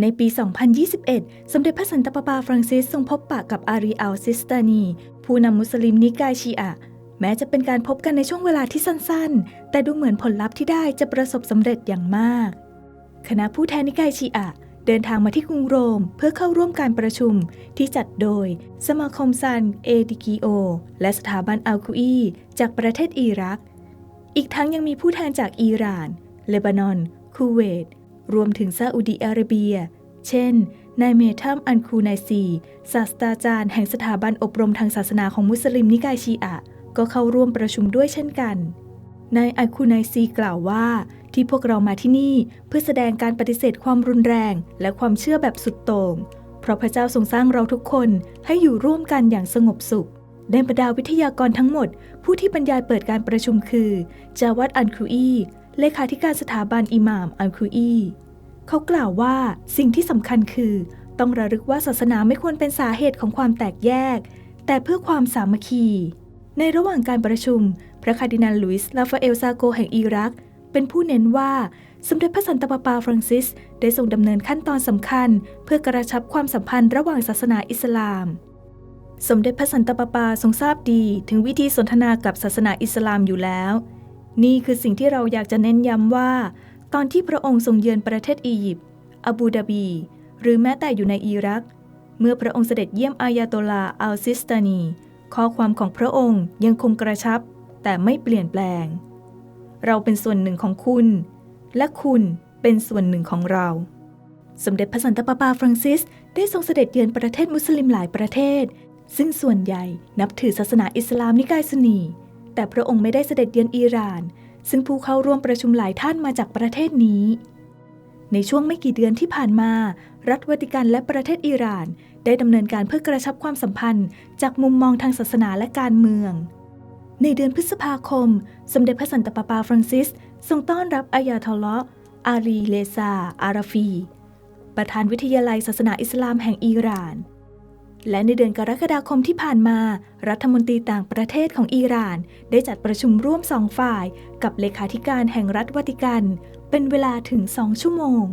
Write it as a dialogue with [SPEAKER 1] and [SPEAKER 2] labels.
[SPEAKER 1] ในปี 2021 สมเด็จพระสันตะปาปาฟรังซิสทรงพบปะกับอารีอัลซิสตานี ผู้นำมุสลิมนิกายชีอะแม้จะเป็นการพบกันในช่วงเวลาที่สั้นๆ แต่ดูเหมือนผลลัพธ์ที่ได้จะประสบสำเร็จอย่างมาก คณะผู้แทนนิกายชีอะเดินทางมาที่กรุงโรมเพื่อเข้าร่วมการประชุมที่จัดโดย สมาคมซันเอดิกิโอ และสถาบันอัลคุอีจากประเทศอิรัก อีกทั้งยังมีผู้แทนจากอิหร่าน เลบานอน คูเวต รวมถึงซาอุดีอาระเบีย เช่น นายเมทัมอันคูไนซีศาสตราจารย์แห่งสถาบันอบรมทางศาสนาของมุสลิมนิกายชีอะ ก็เข้าร่วมประชุมด้วยเช่นกัน นายอันคูไนซีกล่าวว่า ที่พวกเรามาที่นี่เพื่อแสดงการปฏิเสธความรุนแรง และความเชื่อแบบสุดโต่ง เพราะพระเจ้าทรงสร้างเราทุกคนให้อยู่ร่วมกันอย่างสงบสุขในบรรดาวิทยากรทั้งหมด ผู้ที่บรรยายเปิดการประชุมคือ จาวัดอันครูอี เลขาธิการสถาบันอิหม่ามอันครูอีเขากล่าวว่าสิ่งที่สำคัญคือ ต้องระลึกว่าศาสนาไม่ควรเป็นสาเหตุของความแตกแยก แต่เพื่อความสามัคคี ในระหว่างการประชุม พระคาร์ดินัลลุยส์ลาฟาเอลซาโกแห่งอิรัก เป็นผู้เน้นว่าสมเด็จพระสันตะปาปาฟรังซิส ได้ทรงดำเนินขั้นตอนสำคัญ เพื่อกระชับความสัมพันธ์ระหว่างศาสนาอิสลาม สมเด็จพระสันตะปาปาทรงทราบดีถึงวิธีสนทนากับศาสนาอิสลามอยู่แล้ว นี่คือสิ่งที่เราอยากจะเน้นย้ำว่า ตอนที่พระองค์ทรงเยือนประเทศอียิปต์อาบูดาบี หรือแม้แต่อยู่ในอิรัก เมื่อพระองค์เสด็จเยี่ยมอายาโตลาอัลซิสตานี ข้อความของพระองค์ยังคงกระชับ แต่ไม่เปลี่ยนแปลง เราเป็นส่วนหนึ่งของคุณ และคุณเป็นส่วนหนึ่งของเรา สมเด็จพระสันตะปาปาฟรังซิส ได้ทรงเสด็จเยือนประเทศมุสลิมหลายประเทศ ซึ่งส่วนใหญ่นับถือศาสนาอิสลามนิกายซุนนี แต่พระองค์ไม่ได้เสด็จเยือนอิหร่าน ซึ่งผู้เข้าร่วมประชุมหลายท่านมาจากประเทศนี้ ในช่วงไม่กี่เดือนที่ผ่านมา รัฐวาติกันและประเทศอิหร่าน ได้ดำเนินการเพื่อกระชับความสัมพันธ์ จากมุมมองทางศาสนาและการเมือง ในเดือนพฤษภาคม สมเด็จพระสันตะปาปาฟรังซิส ทรงต้อนรับอายาทอลลาะอาลีเลซาอาราฟี ประธานวิทยาลัยศาสนาอิสลามแห่งอิหร่าน และในเดือนกรกฎาคมที่ผ่านมา รัฐมนตรีต่างประเทศของอิหร่าน ได้จัดประชุมร่วมสองฝ่าย กับเลขาธิการแห่งรัฐวาติกัน เป็นเวลาถึงสองชั่วโมง